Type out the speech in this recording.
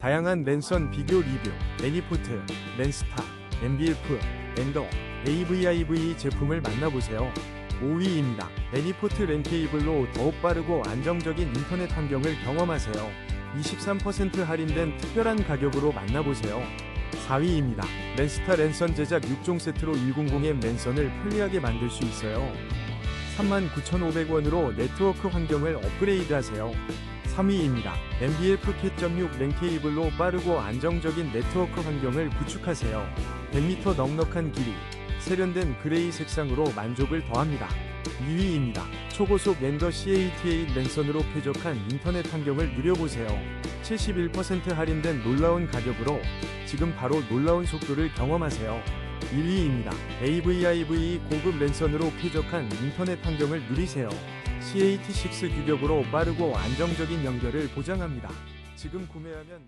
다양한 랜선 비교 리뷰, 레니포트, 랜스타, MBF, 엔더, AVIV 제품을 만나보세요. 5위입니다. 레니포트 랜케이블로 더욱 빠르고 안정적인 인터넷 환경을 경험하세요. 23% 할인된 특별한 가격으로 만나보세요. 4위입니다. 랜스타 랜선 제작 6종 세트로 100M 랜선을 편리하게 만들 수 있어요. 39,500원으로 네트워크 환경을 업그레이드하세요. 3위입니다. MBF 캣.6 랜케이블로 빠르고 안정적인 네트워크 환경을 구축하세요. 100m 넉넉한 길이, 세련된 그레이 색상으로 만족을 더합니다. 2위입니다. 초고속 엔더 CATA 랜선으로 쾌적한 인터넷 환경을 누려보세요. 71% 할인된 놀라운 가격으로 지금 바로 놀라운 속도를 경험하세요. 1위입니다. AVIV 고급 랜선으로 쾌적한 인터넷 환경을 누리세요. CAT6 규격으로 빠르고 안정적인 연결을 보장합니다. 지금 구매하면